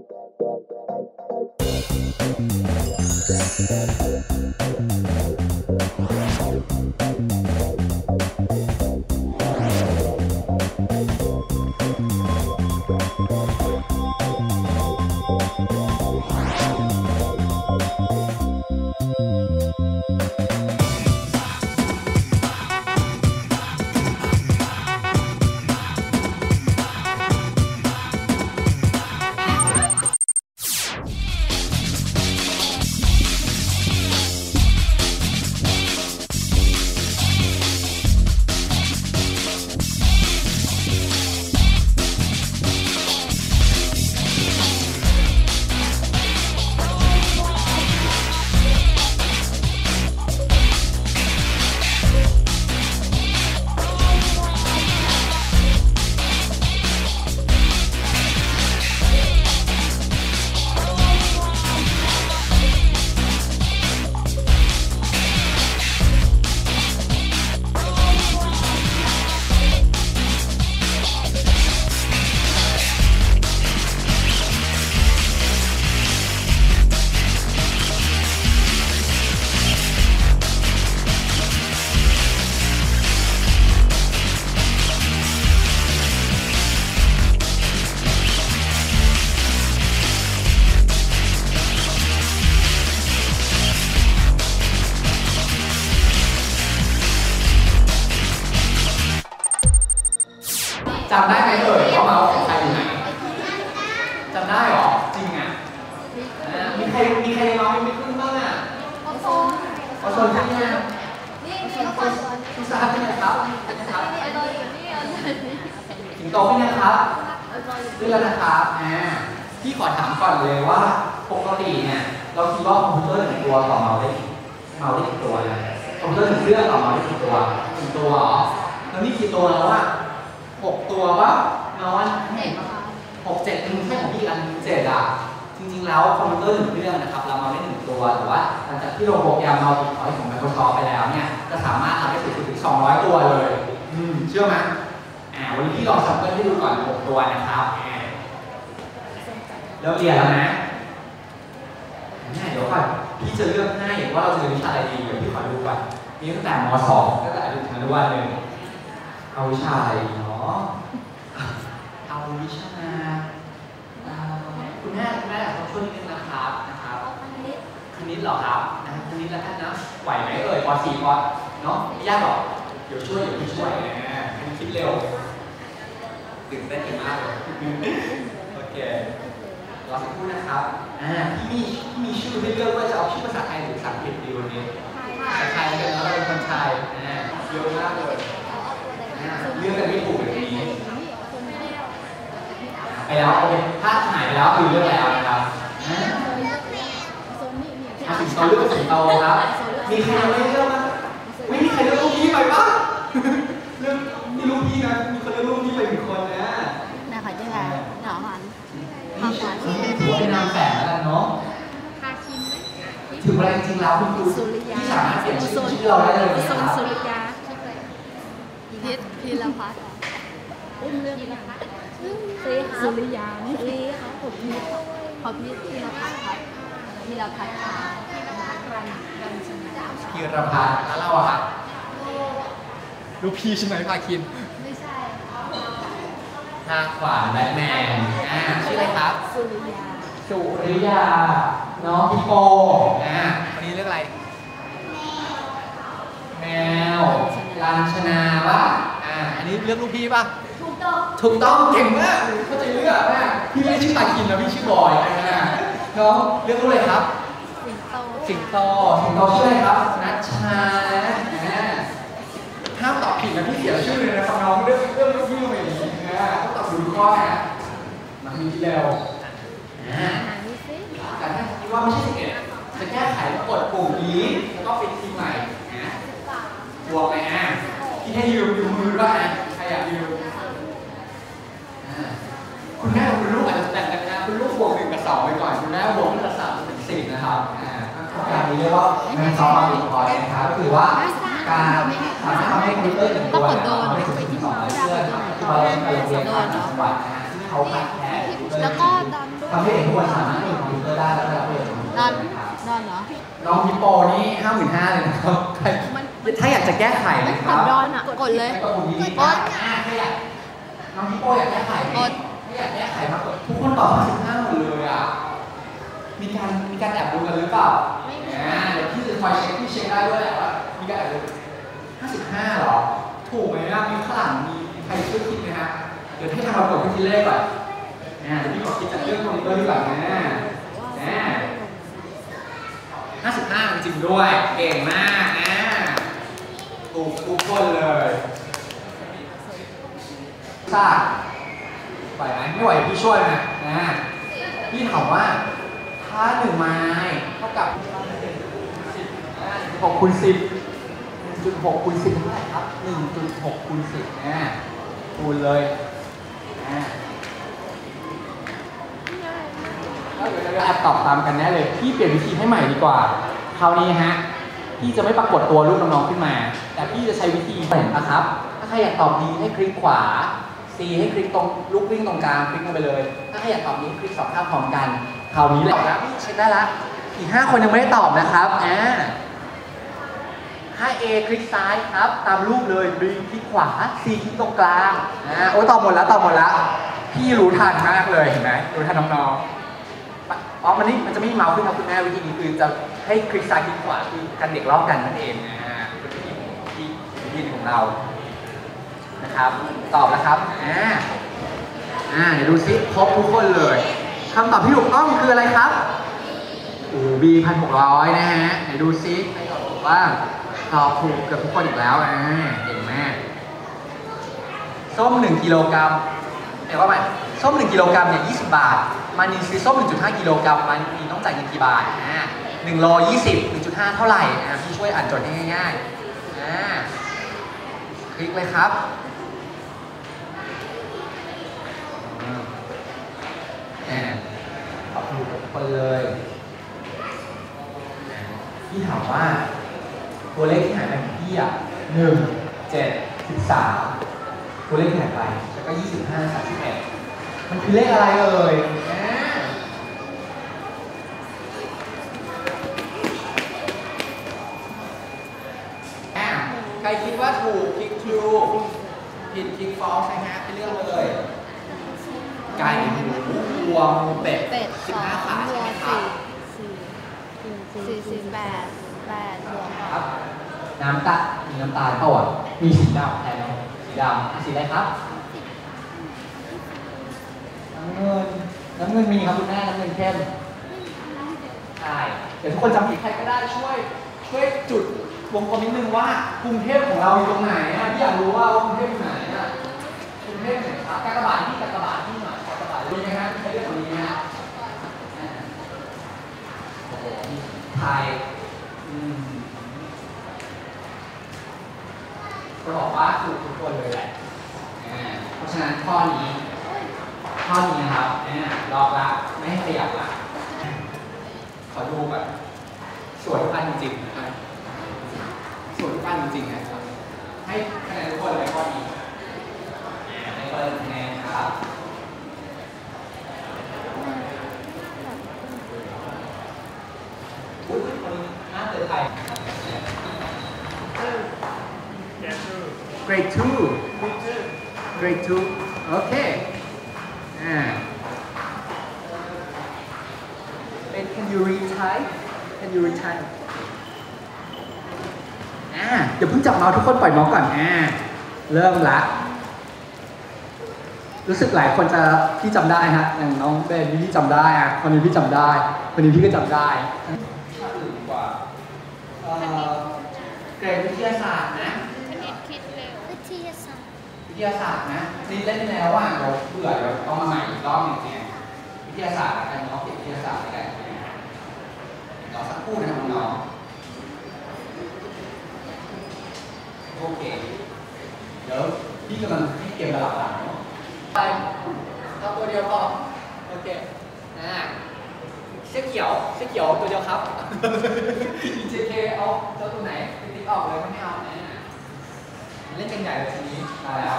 จ ขอชนที่นี่นะนี่นี่ก็คนคุณทราบใช่ไหมครับเป็นไงครับไอ้ตัวอยู่นี่ยสิงโตขึ้นนะครับไอ้ตัวอยู่ขึ้นแล้วนะครับอ่าพี่ขอถามก่อนเลยว่าปกติเนี่ยเราคิดว่าคอมพิวเตอร์หนึ่งตัวต่อเมาส์ได้กี่เมาส์ได้กี่ตัวนะคอมพิวเตอร์หนึ่งเครื่องต่อเมาส์ได้กี่ตัวหนึ่งตัวเหรอแล้วนี่กี่ตัวแล้วอะหกตัววะเมาส์อันหกเจ็ดมันใช่ของพี่อันเจ็ดอะ จริงๆ แล้วคอมพิวเตอร์หนึ่งเครื่องนะครับเรามาได้หนึ่งตัวแต่ว่าหลังจากที่เราโปรแกรมเราติดต่อยของ Microsoft ไปแล้วเนี่ยจะสามารถทำได้สูงสุดถึง 200 ตัวเลยอืมเชื่อไหมอ่าวันนี้พี่ลองสัมเปิลให้ดูก่อน 6 ตัวนะครับอ่าเริ่มเรียนแล้วนะง่ายเดี๋ยวก่อนพี่จะเลือกให้ว่าเราจะเรียนวิชาอะไรดีเดี๋ยวพี่ขอดูก่อนมีตั้งแต่ม .2 ตั้งแต่อนุบาลอนุบาลหนึ่งเอาวิชาอะไรดีเนาะเอาวิชาเอ่อ คุณแม่คุณแม่ต้องช่วยนิดนึงนะครับนะครับอันนี้คณิตเหรอครับนะคณิตแล้วกันนะไหวไหมเอ่ยป .4 ปเนาะไม่ยากหรอกเดี๋ยวช่วยเดี๋ยวพี่ช่วยนะให้มันคิดเร็วตื่นเต้นกันมากเลยโอเครอสักครู่นะครับอ่าพี่มีพี่มีชื่อให้เลือกว่าจะเอาชื่อภาษาไทยหรือภาษาอังกฤษดีวันนี้ภาษาไทยกันแล้วเราเป็นคนไทยอ่าเยอะมากเลยอ่าเลือกกันไม่ถูกแบบนี้ไปแล้วโอเคถ้าหายไป แล้วคือเลือกแล้วนะครับอ่าเอาสิงโตเลือกสิงโตครับ มีใครยังไม่เลือกมั้ยไม่มีใครเลือกลูกพี่ไปปะเลือกมีลูกพี่นะมีคนเลือกลูกพี่ไปหนึ่งคนนะนายขอชื่ออะไรหนอหันนี่ถือว่าเป็นนามแฝงแล้วกันเนาะพาคินไหมถึงเวลาจริงๆแล้วคุณครูสุริยาที่สามารถเปลี่ยนชื่อชื่อเราได้เลยนะสุครับสุริยาชื่ออะไรพิษพีรพัฒน์อุ้มเรื่องพีรพัฒน์ ซีสุริยาซีครับผมพีษขอพีษพีรพัฒน์ครับพีรพัฒน์ค่ะรันรันชนะพีรพัฒน์แล้วเราอะครับลูกพี่ใช่ไหมพาคิน ไม่ใช่ทางขวานแบทแมนอ่าชื่ออะไรครับ สุริยา สุริยา น้องพี่โปอ่าวันนี้เลือกอะไร แมวลันชนาป่ะอ่า อันนี้เลือกลูกพี่ป่ะ ถูกต้องถูกต้องเก่งมากเข้าใจเลือกมากพี่ไม่ได้ชื่อตาคินนะพี่ชื่อบอยอ่าน้องเลือกลูกเลยครับ สิงโตสิงโตสิงโตชื่ออะไรครับนัชชานะห้ามตอบผิดนะพี่เสียชื่อเลยนะครับน้องเลือกเลือกลูกพี่ลงไปอย่างนี้นะต้องตอบดูข้อนะมามีที่เร็วนนี่สิแต่ถ้าคิดว่าไม่ใช่สิบเอ็ดจะแก้ไขแล้วกดปุ่มนี้แล้วก็เป็นทีมใหม่นะบวกไปอะที่ให้ยืมยืมมือด้วยอะใครอยากยืม นี้เรียกว่าแมนซอฟต์อินพอยนะครับก็คือว่าการสามารถทำให้คอมพิวเตอร์หนึ่งตัวทำได้ถึงสิบสองเครื่องที่เราใช้ในโรงเรียนต่างจังหวัดนะฮะที่เขาขาดแคลนแล้วก็ทำให้เด็กทุกคนสามารถเล่นคอมพิวเตอร์ได้แล้วก็รับประโยนนออนนั่นอนเหรอน้องฮิปโปนี่ห้าหมื่นห้าเลยนะครับถ้าอยากจะแก้ไขนะครับดอนอะกดเลยกดถ้าอยากน้องฮิปโปอยากแก้ไขกดถ้าอยากแก้ไขมากกดทุกคนตอบ55หมดเลยอะมีการมีการแอบดูกันหรือเปล่า อ่าเดี๋ยวพี่จะคอยเช็คพี่เช็คได้ด้วยแหละว่ามีการแอบดู55เหรอ ถูกไหมนะมีข้างหลังมีใครช่วยคิดไหมฮะ เดี๋ยวให้ทางเรากดเครื่เลขก่อนอ่าเดี๋ยวพี่กดคิดจากเครื่องคอมพิวเตอร์ดีกว่านะอ่า55จริงด้วย เก่งมากนะถูกทุกคนเลยทราบไหวไหมไม่ไหวพี่ช่วยนะนะพี่ถามว่าถ้าหนึ่งไม้เท่ากับ 6คูณ10 1.6คูณ10เท่าไหร่ครับ 1.6คูณ10นะคูณเลยนะแล้วเดี๋ยวเราแอบตอบตามกันแน่เลย พี่เปลี่ยนวิธีให้ใหม่ดีกว่า คราวนี้ฮะ พี่จะไม่ปรากฏตัวรูปน้องๆขึ้นมา แต่พี่จะใช้วิธีเห็นนะครับ ถ้าใครอยากตอบ D ให้คลิกขวา C ให้คลิกตรงลูกวิ่งตรงกลางคลิกลงไปเลย ถ้าใครอยากตอบนี้คลิกสองข้างพร้อมกัน คราวนี้แหละครับพี่เช็คได้ละอีกห้าคนยังไม่ได้ตอบนะครับอ่า ถ้า A คลิกซ้ายครับ ตามรูปเลย B คลิกขวา C คลิกตรงกลางนะโอ้ตอบหมดแล้วตอบหมดแล้วพี่รู้ทันมากเลยเห็นไหมรู้ทันน้องๆอ๋อมันนี่มันจะไม่มีเมาส์ขึ้นครับคุณแม่วิธีนี้คือจะให้คลิกซ้ายคลิกขวาคือกันเด็กลอกกันนั่นเองอ่าเป็นวิธีที่วิธีของเรานะครับตอบแล้วครับอ่าอ่าเดี๋ยวดูซิครบทุกคนเลยคำตอบที่ถูกต้องคืออะไรครับอ้บีพันหกร้อยนะฮะไหนดูซิใครตอบถูกบ้าง ตอบถูกเกือบทุกคนอีกแล้วอ่าเก่งมากส้ม 1 กิโลกรัมเดี๋ยวว่าใหม่ส้ม 1 กิโลกรัมเนี่ย20 บาท มานีซื้อส้ม 1.5 กิโลกรัมมานีต้องจ่ายเงินกี่บาทอ่า1โล20 1.5 เท่าไหร่อ่าพี่ช่วยอ่านโจทย์ให้ง่ายๆอ่าคลิกเลยครับอืมอ่าตอบถูกทุกคนเลยพี่ถามว่า ตัวเลขที่หายไปของพี่อะหนึ่งเจ็ดสิบสามตัวเลขที่หายไปแล้วก็ยี่สิบห้าสามสิบเอ็ดมันคือเลขอะไรเอ่ยอ่าอ่าใครคิดว่าถูกคลิก true ผิดคลิก false นะฮะไปเลือกเลยไก่หมูวัวหมูเป็ดเป็ดสิสบองห้าขาบใช่วไหมกครับสี่สี่สี่สิบแปดแปดบวกครับ น้ำตาลมีน้ำตาลเปล่าอะมีสีดำแทนไหมสีดำสีอะไรครับน้ำเงินน้ำเงินมีครับคุณแม่น้ำเงินเข้มใช่เดี๋ยวทุกคนจำผิดใครก็ได้ช่วยช่วยจุดวงกลมนิดนึงว่ากรุงเทพของเราอยู่ตรงไหนอะพี่อยากรู้ว่ากรุงเทพอยู่ไหนอะกรุงเทพไหนครับกากบาทที่กากบาทที่หน่อยกากบาทรู้ไหมฮะใช้เรื่องตรงนี้นะโอ้โหไทยอืม จะบอกว่าถูกทุกคนเลยแหละเพราะฉะนั้นข้อนี้ ข้อนี้นะครับอ่าลอกละไม่ให้ขยับละขอดูแบบสวยทุกอันจริงนะครับสวยทุกอันจริงนะครับ ให้คะแนนทุกคนเลยข้อนี้ให้คะแนนครับอุ้ยคนนี้น่าเตือนไทย Grade 2 Grade 2 Okay อ่า And can you read Thai Can you read Thai อ่าเดี๋ยวเพิ่งจับเมาส์ทุกคนปล่อยเมาส์ก่อนอ่าเริ่มละรู้สึกหลายคนจะพี่จำได้ฮะอย่างน้องเบนพี่จำได้อะคนนี้พี่จำได้ คนนี้พี่ก็จำได้ชาติอื่นดีกว่าเอ่อเกรดวิทยาศาสตร์นะ วิทยาศาสตร์ วิ ทยาศาสตร์นะนี่เล่นแล้วว่าเราเบื่อเราต้องมาใหม่อีกรอบหนึ่งเนี่ยวิทยาศาสตร์ละกันเนาะเก็บวิทยาศาสตร์ละกันรอสักครู่นะน้องโอเค เดี๋ยวพี่กำลังให้เกมระดับหลังเนาะไปเอาตัวเดียวพอโอเคอ่าเสื้อเขียวเสื้อเขียวตัวเดียวครับ JK เอาเจ้าตัวไหนติ๊กออกเลยไม่เอาอ่า เล่นกันใหญ่เลยทีนี้มาแล้ว